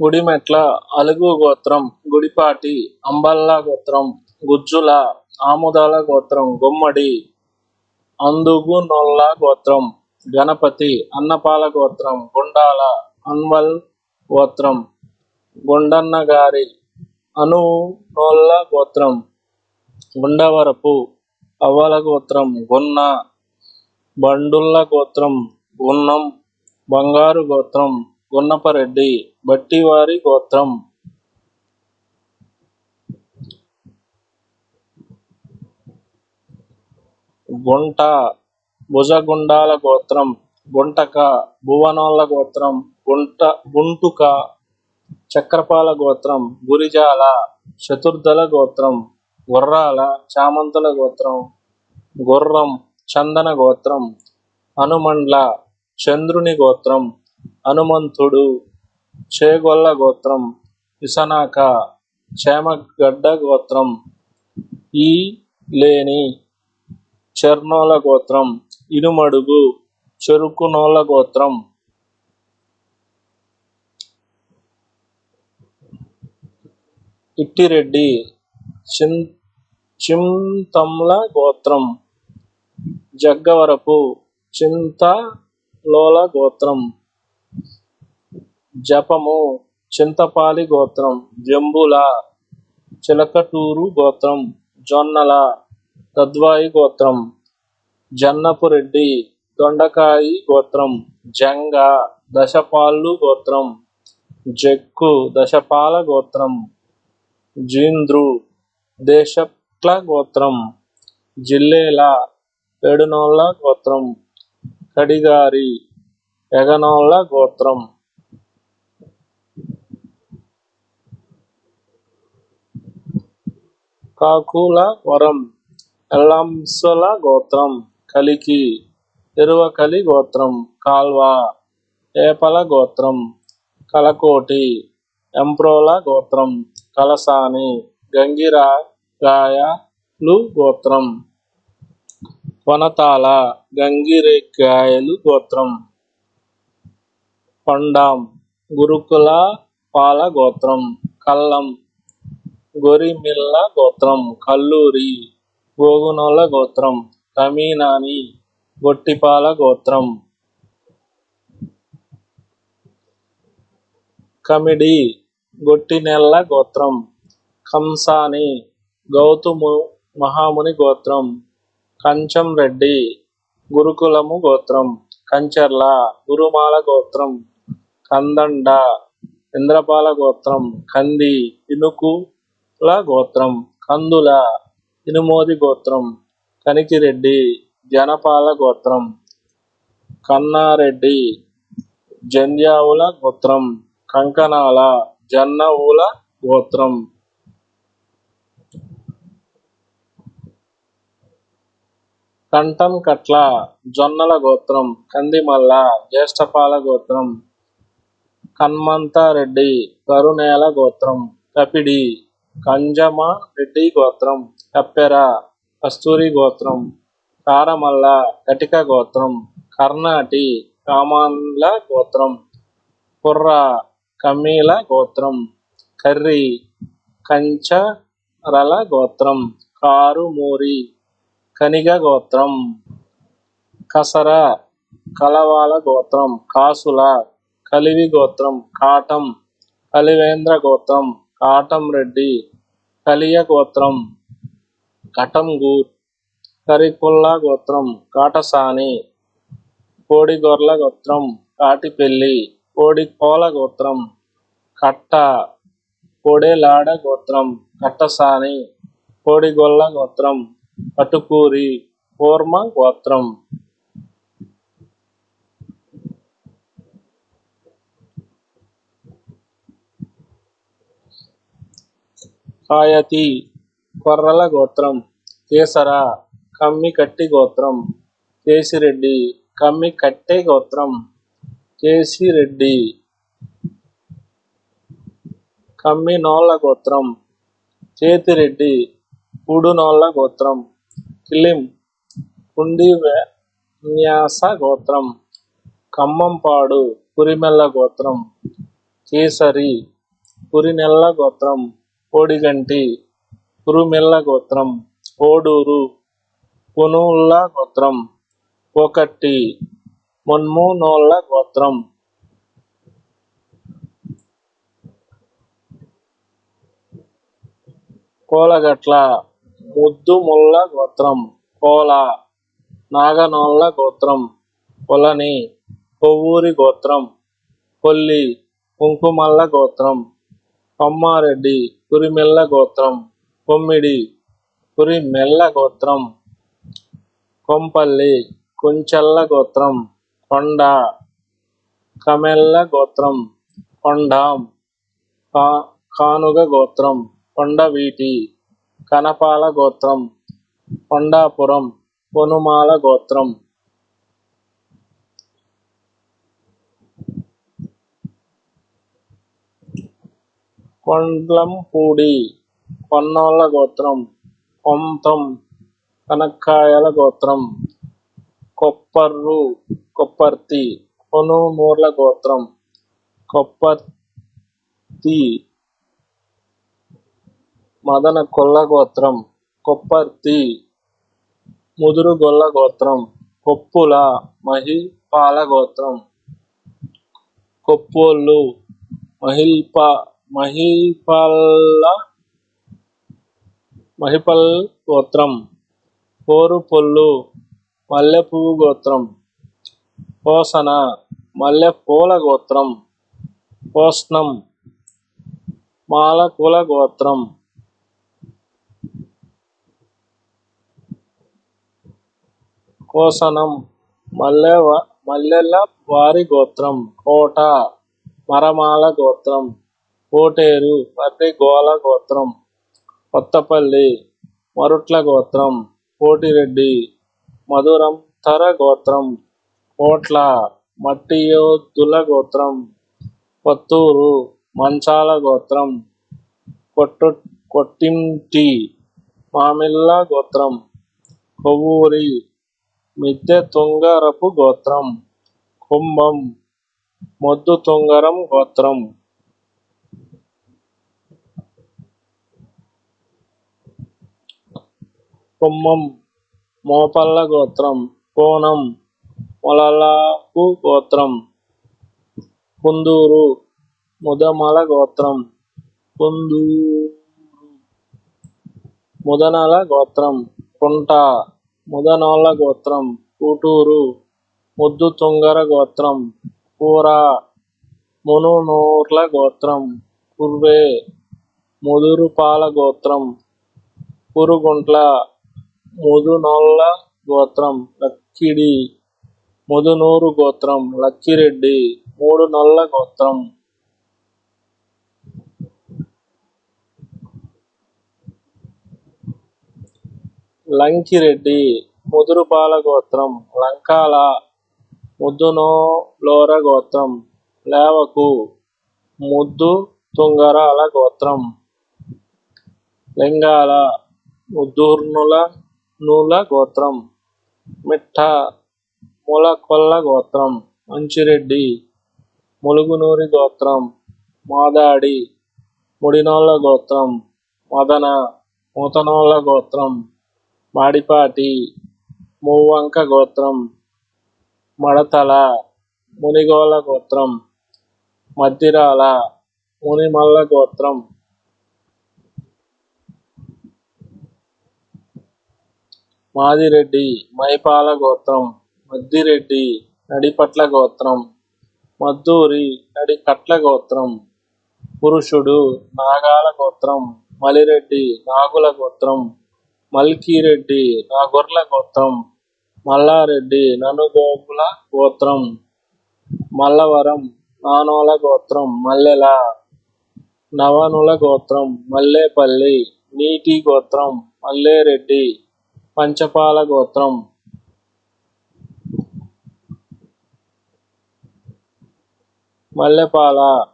గుడిమెట్ల అలుగు గోత్రం గుడిపాటి అంబల్ల గోత్రం గుజ్జుల ఆముదాల గోత్రం గుమ్మడి అందుగునొల్ల గోత్రం గణపతి అన్నపాల గోత్రం గుండాల అన్వల్ గోత్రం గుండన్న గారి అనునోళ్ళ గోత్రం గుండవరపు అవ్వల గోత్రం గున్న బండుల్ల గోత్రం గున్నం బంగారు గోత్రం గున్నపరెడ్డి బట్టివారి గోత్రం. గుంట భుజగుండాల గోత్రం గుంటక భువనోళ్ళ గోత్రం గుంట గుంటుక చక్రపాల గోత్రం గురిజాల చతుర్దల గోత్రం గుర్రాల చామంతుల గోత్రం గుర్రం చందన గోత్రం హనుమండ్ల చంద్రుని గోత్రం హనుమంతుడు చేగొల్ల గోత్రం ఇసనాక చేమగడ్డ గోత్రం ఈ లేని చెర్నోల గోత్రం ఇనుమడుగు చెరుకునోల గోత్రం. ఇట్టిరెడ్డి చిం చింతమ్ల గోత్రం జగ్గవరపు చింతలోల గోత్రం. జపము చింతపాలి గోత్రం జంబుల చిలకటూరు గోత్రం జొన్నల తద్వాయి గోత్రం జన్నపురెడ్డి దొండకాయి గోత్రం జంగ దశపాళ్ళు గోత్రం జక్కు దశపాల గోత్రం జీంద్రు దేశప్ల గోత్రం జిల్లేల ఏడునోళ్ళ గోత్రం కడిగారి ఎగనోళ్ళ గోత్రం. కాకుల వరం ఎల్లంసల గోత్రం కలికి ఎరువకలి గోత్రం కాల్వ ఏపల గోత్రం కలకోటి ఎంప్రోల గోత్రం కలసాని గంగిరా గాయలు గోత్రం వనతాల గంగిరేగాయలు గోత్రం కొండాం గురుకుల పాల గోత్రం కల్లం గొరిమిల్ల గోత్రం కల్లూరి గోగునోళ్ళ గోత్రం కమీనాని గొట్టిపాల గోత్రం. కమిడి గొట్టినెల్ల గోత్రం. కంసాని గౌతము మహాముని గోత్రం. కంచం రెడ్డి గురుకులము గోత్రం. కంచర్ల గురుమాల గోత్రం. కందండ ఇంద్రపాల గోత్రం. కంది ఇనుకు ల గోత్రం కందుల ఇనుమోది గోత్రం కనికిరెడ్డి జనపాల గోత్రం కన్నారెడ్డి జంధ్యావుల గోత్రం కంకణాల జన్నవుల గోత్రం. కంఠం కట్ల జొన్నల గోత్రం కందిమల్ల జ్యేష్ఠపాల గోత్రం కన్మంతారెడ్డి కరునేల గోత్రం కపిడి కంజమ రెడ్డి గోత్రం కప్పెర కస్తూరి గోత్రం కారమల్ల కటిక గోత్రం కర్ణాటి కామాన్ల గోత్రం కుర్ర కమ్మీల గోత్రం కర్రి కంచరల గోత్రం కారుమూరి కనిగ గోత్రం కసర కలవాల గోత్రం కాసుల కలివి గోత్రం కాటం కలివేంద్ర గోత్రం కాటం రెడ్డి కలియ గోత్రం కటంగూర్ కరికుల్ల గోత్రం కాటసాని కోడిగొర్ల గోత్రం కాటిపెల్లి కోడికోల గోత్రం కట్ట కోడెలాడ గోత్రం కట్టసాని కోడిగొల్ల గోత్రం కటుకూరి కూర్మ గోత్రం కాయతి కొర్రల గోత్రం కేసర కమ్మి కట్టి గోత్రం కేసిరెడ్డి కమ్మి కట్టే గోత్రం కేసిరెడ్డి కమ్మి నోళ్ళ గోత్రం చేతిరెడ్డి కూడునోళ్ళ గోత్రం కిలిం కుండి న్యాస గోత్రం ఖమ్మంపాడు పురిమెల్ల గోత్రం కేసరి పురినెల్ల గోత్రం కోడిగంటి కురుమెల్ల గోత్రం కోడూరు పునుల్ల గోత్రం కోకట్టి మున్మునోళ్ళ గోత్రం కోలగట్ల ముద్దుముళ్ళ గోత్రం కోల నాగనోళ్ళ గోత్రం కొలని కొవ్వూరి గోత్రం కొల్లి కుంకుమల్ల గోత్రం కొమ్మారెడ్డి కురిమెల్ల గోత్రం కొమ్మిడి కురిమెల్ల గోత్రం కొంపల్లి కుంచెల్ల గోత్రం కొండ కమెల్ల గోత్రం కొండాం కా కానుగ గోత్రం కొండవీటి కనపాల గోత్రం కొండాపురం పొనుమాల గోత్రం కొండ్లంపూడి కొన్నోళ్ళ గోత్రం కొంతం కనక్కాయల గోత్రం కొప్పర్రు కొప్పర్తి కొనుమూర్ల గోత్రం కొప్పర్తి మదన కొల్ల గోత్రం కొప్పర్తి ముదురుగొల్ల గోత్రం కొప్పుల మహిపాల గోత్రం కొప్పోళ్ళు మహిల్ప మహిపల్ల మహిపల్ గోత్రం పోరుపొల్లు మల్లెపువ్వు గోత్రం కోసన మల్లెపూల గోత్రం కోస్నం మాలకుల గోత్రం కోసనం మల్లె మల్లెల వారి గోత్రం కోట మరమాల గోత్రం కోటేరు మర్రి గోల గోత్రం కొత్తపల్లి మరుట్ల గోత్రం కోటిరెడ్డి మధురం తర గోత్రం కోట్ల మట్టియోద్దుల గోత్రం కొత్తూరు మంచాల గోత్రం కొట్టు కొట్టింటి మామిళ్ళ గోత్రం కొవ్వూరి మిద్దె తుంగరపు గోత్రం కుంభం మొద్దు తుంగరం గోత్రం. కుమ్మం మోపల్ల గోత్రం కోనం మొలలాపు గోత్రం కుందూరు ముదమల గోత్రం కుందూరు ముదనల గోత్రం కుంట ముదనోళ్ళ గోత్రం కూటూరు ముద్దు తుంగర గోత్రం కూర మునునూర్ల గోత్రం కుర్వే ముదురుపాల గోత్రం కురుగుంట్ల ముదునోళ్ళ గోత్రం లక్కిడి. ముదునూరు గోత్రం లక్కిరెడ్డి. మూడు నల్ల గోత్రం. లంకిరెడ్డి. ముదురుపాల గోత్రం లంకాల. ముద్దునోలోర గోత్రం లేవకు. ముద్దు తుంగరాల గోత్రం. లింగాల. ముద్దూర్నుల నూల గోత్రం మిట్ట ములకొల్ల గోత్రం మంచిరెడ్డి. ములుగునూరి గోత్రం మాదాడి. ముడినోళ్ళ గోత్రం మదన. మూతనోళ్ళ గోత్రం మాడిపాటి. మూవంక గోత్రం మడతల. మునిగోల గోత్రం మద్దిరాల. మునిమల్ల గోత్రం మాదిరెడ్డి మైపాల గోత్రం మద్దిరెడ్డి నడిపట్ల గోత్రం మద్దూరి నడికట్ల గోత్రం పురుషుడు నాగాల గోత్రం మలిరెడ్డి నాగుల గోత్రం మల్కీరెడ్డి నాగొర్ల గోత్రం మల్లారెడ్డి ననుగోగుల గోత్రం మల్లవరం నానోల గోత్రం మల్లెల నవనుల గోత్రం మల్లేపల్లి నీటి గోత్రం మల్లేరెడ్డి పంచపాల గోత్రం. మల్లెపాల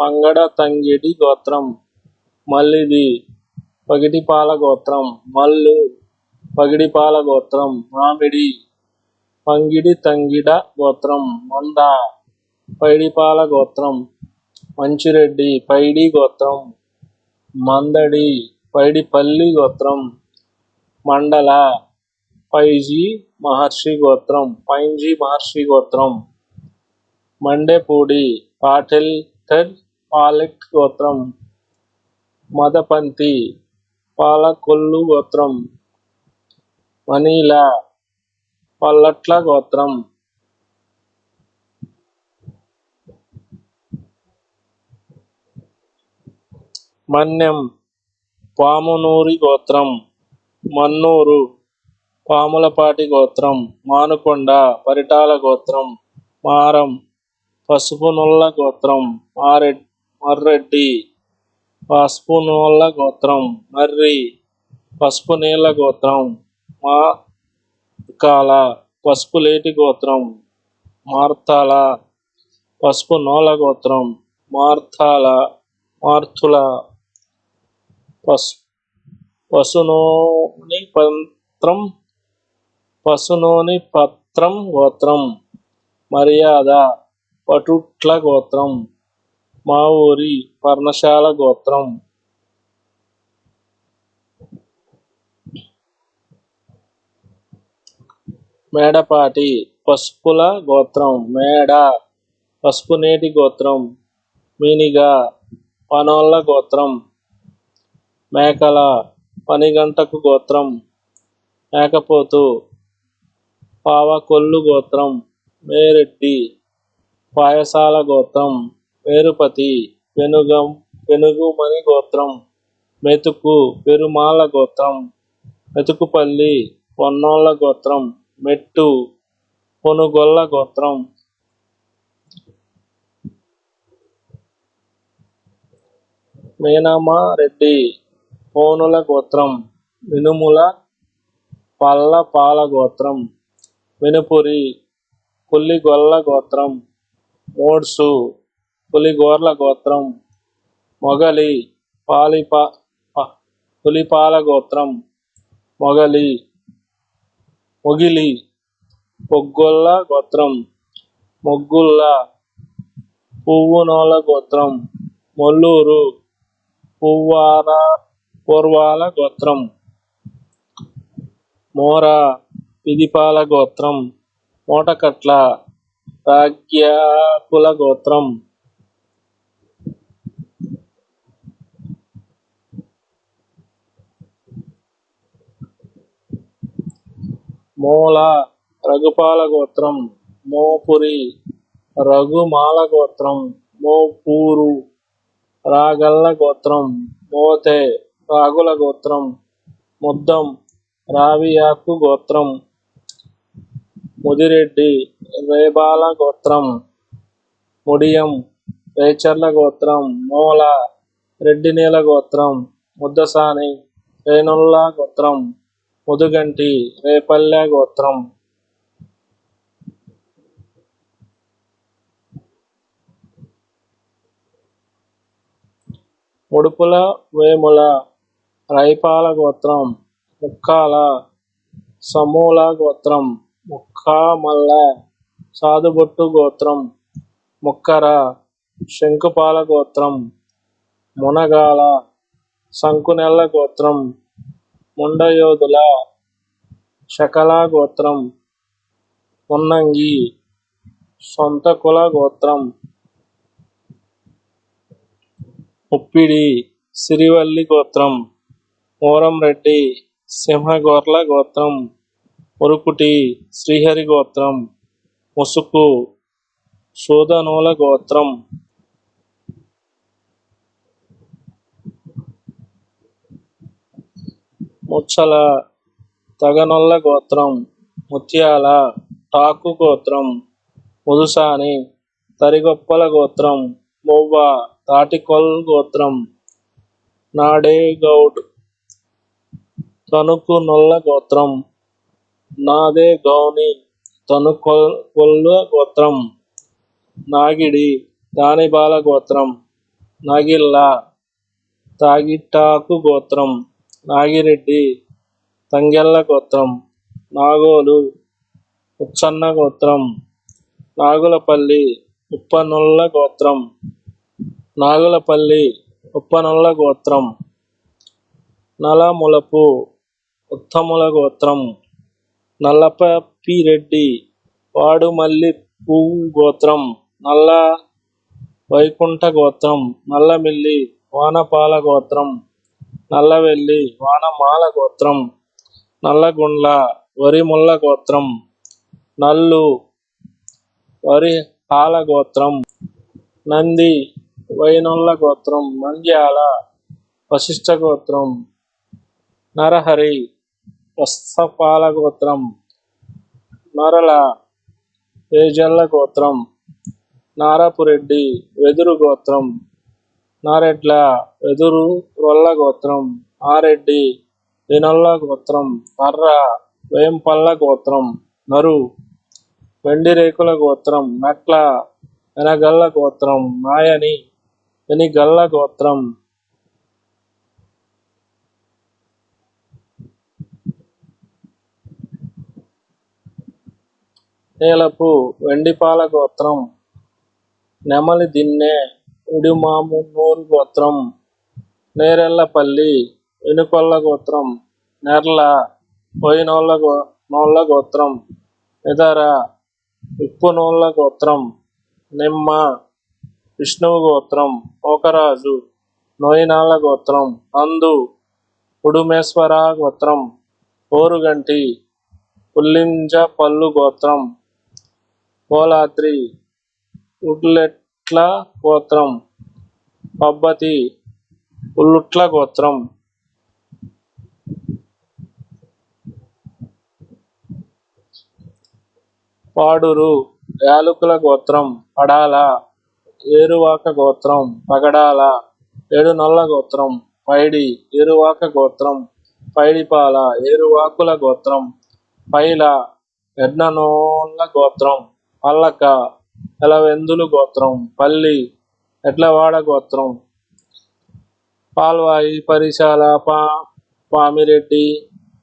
పంగడ తంగిడి గోత్రం. మల్లిది పగిడిపాల గోత్రం. మల్లు పగిడిపాల గోత్రం. మామిడి పంగిడి తంగిడ గోత్రం. మంద పైడిపాల గోత్రం. మంచిరెడ్డి పైడి గోత్రం. మందడి పైడిపల్లి గోత్రం. మండల పైజీ మహర్షి గోత్రం పైంజీ మహర్షి గోత్రం. మండేపూడి పాటిల్టర్ పాలెట్ గోత్రం. మదపంతి పాలకొల్లు గోత్రం. మనీల పల్లట్ల గోత్రం. మన్యం పామునూరి గోత్రం. మన్నూరు పాములపాటి గోత్రం మానుకొండ పరిటాల గోత్రం మారం పసుపునుల్ల గోత్రం మారె మర్రెడ్డి పసుపునుల్ల గోత్రం మర్రి పసుపు నీళ్ళ గోత్రం మా కాల పసుపులేటి గోత్రం మార్తాల పసుపు నోల గోత్రం మార్తాల మార్తుల పసుపు పశునోని పత్రం పశునోని పత్రం గోత్రం మర్యాద పటుట్ల గోత్రం మా ఊరి పర్ణశాల గోత్రం. మేడపాటి పసుపుల గోత్రం మేడ పసుపునేటి గోత్రం మీనిగా పనోళ్ళ గోత్రం మేకల పనిగంటకు గోత్రం. ఏకపోతు పావకొల్లు గోత్రం. మేరెడ్డి పాయసాల గోత్రం. మేరుపతి పెనుగం వెనుగుమణి గోత్రం. మెతుకు పెరుమాళ్ళ గోత్రం. మెతుకుపల్లి పొన్నోళ్ళ గోత్రం. మెట్టు పొనుగొల్ల గోత్రం. మీనమారెడ్డి పోనుల గోత్రం మినుముల పల్లపాల గోత్రం వినుపురి పుల్లిగొల్ల గోత్రం మోడ్సు పులిగోర్ల గోత్రం మొగలి పాలిపా ప- పులిపాల గోత్రం మొగలి మొగిలి పొగ్గొల్ల గోత్రం మొగ్గుల్ల పువ్వునోల గోత్రం మొల్లూరు పువ్వార పూర్వాల గోత్రం. మోర పిదిపాల గోత్రం. మోటకట్ల రాగ్యాకుల గోత్రం. మూల రఘుపాల గోత్రం. మోపురి రఘుమాల గోత్రం. మోపూరు రాగల్ల గోత్రం. మోతే రాగుల గోత్రం ముద్దం రావియాకు గోత్రం ముదిరెడ్డి రేబాల గోత్రం ముడియం రేచర్ల గోత్రం మూల రెడ్డినీల గోత్రం ముద్దసాని రేణుల్లా గోత్రం ముదుగంటి రేపల్లె గోత్రం. ముడుపుల వేముల రైపాల గోత్రం ముక్కాల సమూల గోత్రం ముక్కామల్ల సాదుబొట్టు గోత్రం ముక్కర శంకుపాల గోత్రం మునగాల శంకునెల్ల గోత్రం ముండయోధుల శకల గోత్రం మున్నంగి సొంత కుల గోత్రం ఉప్పిడి సిరివల్లి గోత్రం. మూరంరెడ్డి సింహగోర్ల గోత్రం ఉరుకుటి శ్రీహరి గోత్రం ముసుకు సూదనూల గోత్రం. ముచ్చల తగనొల్ల గోత్రం ముత్యాల టాకు గోత్రం ముదుసాని తరిగొప్పల గోత్రం మువ్వ తాటికొల్ గోత్రం నాడే గౌడ్ తణుకు నొల్ల గోత్రం నాదే గౌని తను కొల్ల గోత్రం నాగిడి దానిబాల గోత్రం నాగిల్ల తాగిట్టాకు గోత్రం నాగిరెడ్డి తంగెళ్ళ గోత్రం నాగోలు ఉచ్చన్న గోత్రం నాగులపల్లి ఉప్పనొల్ల గోత్రం నాగులపల్లి ఉప్పనొల్ల గోత్రం నలములపు ఉత్తముల గోత్రం. నల్లపప్పిరెడ్డి వాడుమల్లి పువ్వు గోత్రం. నల్ల వైకుంఠ గోత్రం. నల్లమిల్లి వానపాల గోత్రం. నల్లవెల్లి వానమాల గోత్రం. నల్లగుండ్ల వరిముల్ల గోత్రం. నల్లు వరి హాల గోత్రం. నంది వైనుల్ల గోత్రం. నంద్యాల వశిష్ఠ గోత్రం. నరహరి వత్సపాల గోత్రం నరల వేజల్ల గోత్రం నారపురెడ్డి వెదురు గోత్రం నారెడ్ల వెదురు రొల్ల గోత్రం ఆరెడ్డి వినొల్ల గోత్రం నర్ర వేంపల్ల గోత్రం నరు వెండి రేకుల గోత్రం నట్ల వెనగల్ల గోత్రం నాయని వెనిగల్ల గోత్రం నీలపు వెండిపాల గోత్రం నెమలి దిన్నె నూరు గోత్రం నేరెళ్ళపల్లి వెనుకొల్ల గోత్రం నెర్ల పోయినోళ్ళ గో నోళ్ళ గోత్రం ఎదర ఉప్పునోళ్ళ గోత్రం నిమ్మ విష్ణువు గోత్రం ఓకరాజు నోయినాళ్ళ గోత్రం అందు ఉడుమేశ్వర గోత్రం ఓరుగంటి పుల్లింజ పల్లు గోత్రం కోలాద్రి ఉడ్లెట్ల గోత్రం పబ్బతి ఉల్లుట్ల గోత్రం. పాడురు యాలకుల గోత్రం పడాల ఏరువాక గోత్రం పగడాల ఏడునొల్ల గోత్రం పైడి ఏరువాక గోత్రం పైడిపాల ఏరువాకుల గోత్రం పైల ఎడ్ననోళ్ళ గోత్రం. పల్లక ఎలవెందులు గోత్రం పల్లి ఎడ్లవాడ గోత్రం. పాల్వాయి పరిశాల పా పామిరెడ్డి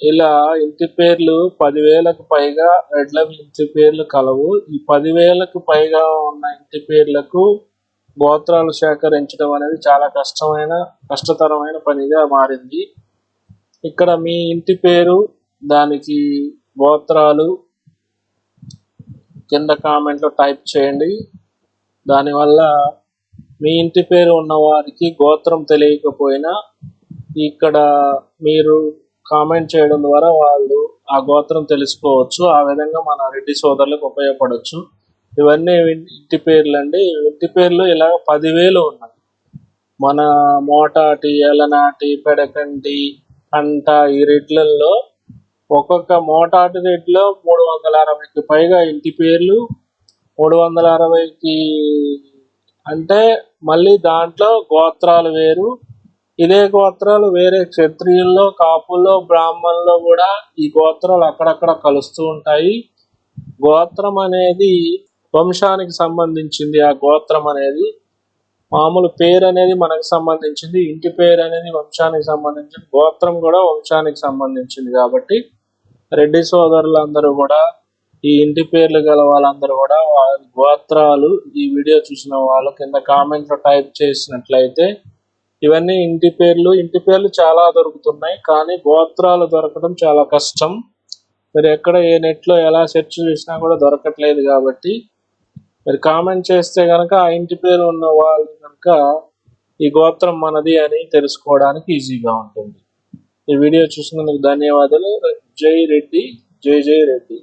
ఇలా ఇంటి పేర్లు పదివేలకు పైగా ఎడ్ల ఇంటి పేర్లు కలవు. ఈ పదివేలకు పైగా ఉన్న ఇంటి పేర్లకు గోత్రాలు సేకరించడం అనేది చాలా కష్టమైన కష్టతరమైన పనిగా మారింది. ఇక్కడ మీ ఇంటి పేరు దానికి గోత్రాలు కింద కామెంట్లో టైప్ చేయండి. దానివల్ల మీ ఇంటి పేరు ఉన్నవారికి గోత్రం తెలియకపోయినా ఇక్కడ మీరు కామెంట్ చేయడం ద్వారా వాళ్ళు ఆ గోత్రం తెలుసుకోవచ్చు. ఆ విధంగా మన రెడ్డి సోదరులకు ఉపయోగపడవచ్చు ఇవన్నీ ఇంటి పేర్లు అండి ఇంటి పేర్లు ఇలా పదివేలు ఉన్నాయి. మన మోటాటి ఎలనాటి పెడకంటి అంట ఈ రెడ్లలో ఒక్కొక్క మోటాటి రేట్లో మూడు వందల అరవైకి పైగా ఇంటి పేర్లు మూడు వందల అరవైకి అంటే మళ్ళీ దాంట్లో గోత్రాలు వేరు. ఇదే గోత్రాలు వేరే క్షత్రియుల్లో కాపుల్లో బ్రాహ్మణుల్లో కూడా ఈ గోత్రాలు అక్కడక్కడ కలుస్తూ ఉంటాయి. గోత్రం అనేది వంశానికి సంబంధించింది ఆ గోత్రం అనేది. మామూలు పేరు అనేది మనకు సంబంధించింది ఇంటి పేరు అనేది వంశానికి సంబంధించింది గోత్రం కూడా వంశానికి సంబంధించింది కాబట్టి రెడ్డి సోదరులందరూ కూడా ఈ ఇంటి పేర్లు గల వాళ్ళందరూ కూడా వారి గోత్రాలు ఈ వీడియో చూసిన వాళ్ళు కింద కామెంట్లో టైప్ చేసినట్లయితే ఇవన్నీ ఇంటి పేర్లు. ఇంటి పేర్లు చాలా దొరుకుతున్నాయి కానీ గోత్రాలు దొరకడం చాలా కష్టం. మీరు ఎక్కడ ఏ నెట్లో ఎలా సెర్చ్ చేసినా కూడా దొరకట్లేదు కాబట్టి మీరు కామెంట్ చేస్తే కనుక ఆ ఇంటి పేరు ఉన్న వాళ్ళు కనుక ఈ గోత్రం మనది అని తెలుసుకోవడానికి ఈజీగా ఉంటుంది. ఈ వీడియో చూసినందుకు ధన్యవాదాలు. జై రెడ్డి జై జై రెడ్డి